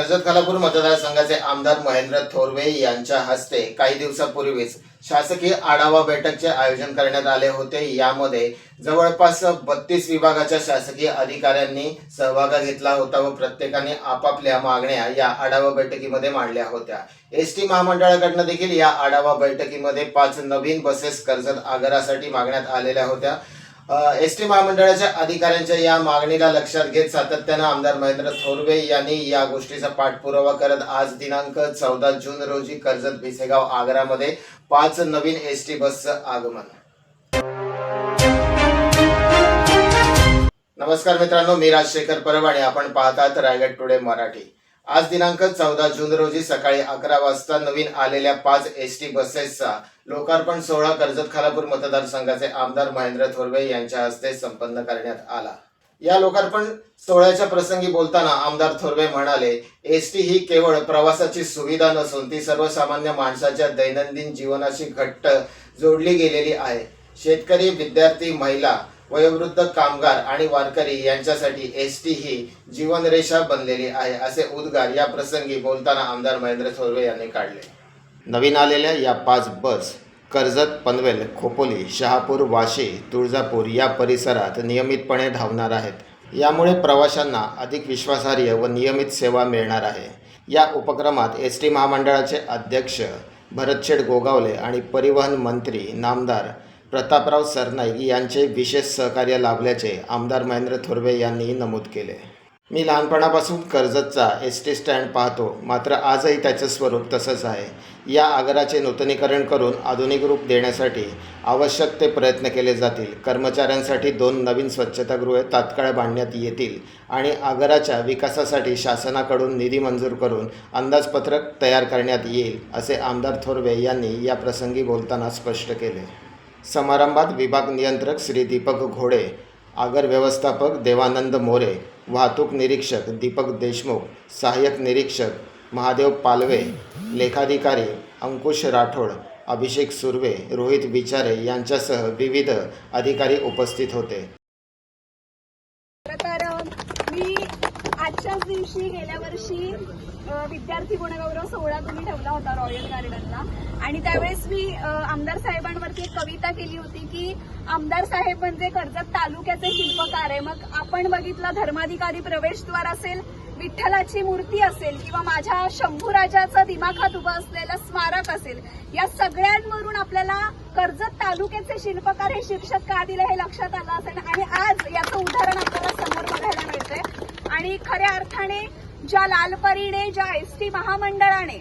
कर्जत खालापूर मतदारसंघाचे आमदार महेंद्र थोरवे यांच्या हस्ते काही दिवसापूर्वीच शासकीय आढावा बैठकचे आयोजन करण्यात आले होते. यामध्ये जवळपास बत्तीस विभागाच्या शासकीय अधिकाऱ्यांनी सहभाग घेतला होता व प्रत्येकाने आपापल्या मागण्या या आढावा बैठकीमध्ये मांडल्या होत्या. एस टी महामंडळाकडनं देखील या आढावा बैठकीमध्ये पाच नवीन बसेस कर्जत आगारासाठी मागण्यात आलेल्या होत्या. एस टी महामंडळाच्या अधिकाऱ्यांच्या या मागणीला लक्षात घेत सातत्यानं आमदार महेंद्र थोरवे यांनी या गोष्टीचा पाठपुरावा करत आज दिनांक चौदा जून रोजी कर्जत भिसेगाव आग्रामध्ये पाच नवीन एस टी बसचं आगमन. नमस्कार मित्रांनो मी राजशेखर परब आणि आपण पाहतात रायगड टुडे मराठी. आज दिनांक चौदा जून रोजी सकाळी अकरा वाजता नवीन आलेल्या पाच एस टी बसेसचा लोकार्पण सोहळा कर्जत खालापूर मतदारसंघाचे आमदार महेंद्र थोरवे यांच्या हस्ते संपन्न करण्यात आला. या लोकार्पण सोहळ्याच्या प्रसंगी बोलताना आमदार थोरवे म्हणाले एस टी ही केवळ प्रवासाची सुविधा नसून ती सर्वसामान्य माणसाच्या दैनंदिन जीवनाशी घट्ट जोडली गेलेली आहे. शेतकरी विद्यार्थी महिला वयोवृद्ध कामगार आणि वारकरी यांच्यासाठी एस टी ही जीवनरेषा बनलेली आहे असे उद्गार या प्रसंगी बोलताना आमदार महेंद्र थोरवे यांनी काढले. नवीन आलेल्या या पाच बस कर्जत पनवेल खोपोली शहापूर वाशी तुळजापूर या परिसरात नियमितपणे धावणार आहेत. यामुळे प्रवाशांना अधिक विश्वासार्ह व नियमित सेवा मिळणार आहे. या उपक्रमात एस टी महामंडळाचे अध्यक्ष भरतशेठ गोगावले आणि परिवहन मंत्री नामदार प्रतापराव सरनाईक यांचे विशेष सहकार्य लाभल्याचे आमदार महेंद्र थोरवे यांनी नमूद केले. मी लहानपणापासून कर्जतचा एस टी स्टँड पाहतो मात्र आजही त्याचं स्वरूप तसंच आहे. या आगाराचे नूतनीकरण करून आधुनिक रूप देण्यासाठी आवश्यक ते प्रयत्न केले जातील. कर्मचाऱ्यांसाठी दोन नवीन स्वच्छतागृहे तात्काळ बांधण्यात येतील आणि आगाराच्या विकासासाठी शासनाकडून निधी मंजूर करून अंदाजपत्रक तयार करण्यात येईल असे आमदार थोरवे यांनी या प्रसंगी बोलताना स्पष्ट केले. समारंभात विभाग नियंत्रक श्री दीपक घोडे आगर व्यवस्थापक देवानंद मोरे वाहतूक निरीक्षक दीपक देशमुख सहाय्यक निरीक्षक महादेव पालवे लेखाधिकारी अंकुश राठोड अभिषेक सुर्वे रोहित विचारे यांच्यासह विविध अधिकारी उपस्थित होते. मी आजच्याच दिवशी गेल्या वर्षी विद्यार्थी गुणगौरव सोहळा तुम्ही ठेवला होता रॉयल गार्डनला आणि त्यावेळेस मी आमदार साहेबांवरती एक कविता केली होती की आमदार साहेब म्हणजे कर्जत तालुक्याचे शिल्पकार आहे मग आपण बघितलं धर्माधिकारी प्रवेशद्वार असेल विठ्ठलाची मूर्ती असेल किंवा माझ्या शंभूराजाचं दिमाखात उभं असलेलं स्मारक असेल या सगळ्यांवरून आपल्याला कर्जत तालुक्याचे शिल्पकार हे शीर्षक का दिलं हे लक्षात आलं असेल? आणि आज याचं उदाहरण आपल्याला समोर बघायला मिळेल आणि खऱ्या अर्थाने ज्या लालपरीने ज्या एस टी महामंडळाने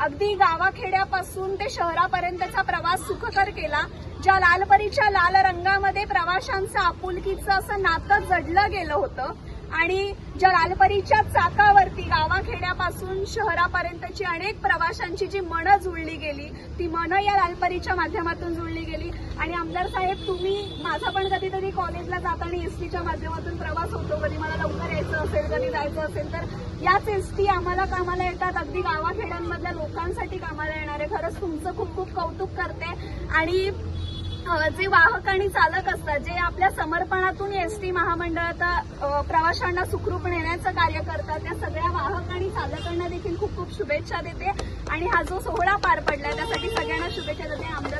अगदी गावाखेड्यापासून ते शहरापर्यंतचा प्रवास सुखकर केला ज्या लालपरीच्या लाल रंगामध्ये प्रवाशांचं आपुलकीचं असं नातं जडलं गेलं होतं आणि ज्या लालपरीच्या चाकावरती गावाखेड्यापासून शहरापर्यंतची अनेक प्रवाशांची जी मनं जुळली गेली ती मनं या लालपरीच्या माध्यमातून जुळली गेली. आणि आमदार साहेब तुम्ही माझा पण कधीतरी कॉलेजला जाताना एसटीच्या माध्यमातून प्रवास होतो कधी मला जरी असेल जायचं असेल तर याच एसटी आम्हाला कामाला येतात. अगदी गावाखेड्यांमधल्या लोकांसाठी कामाला येणार. आहे खरंच तुमचं खूप खूप कौतुक करते. आणि जे वाहक आणि चालक असतात जे आपल्या समर्पणातून एस टी महामंडळाचा प्रवाशांना सुखरूप नेण्याचं कार्य करतात त्या सगळ्या वाहक आणि चालकांना देखील खूप खूप शुभेच्छा देते. आणि हा जो सोहळा पार पडला त्यासाठी सगळ्यांना शुभेच्छा देते.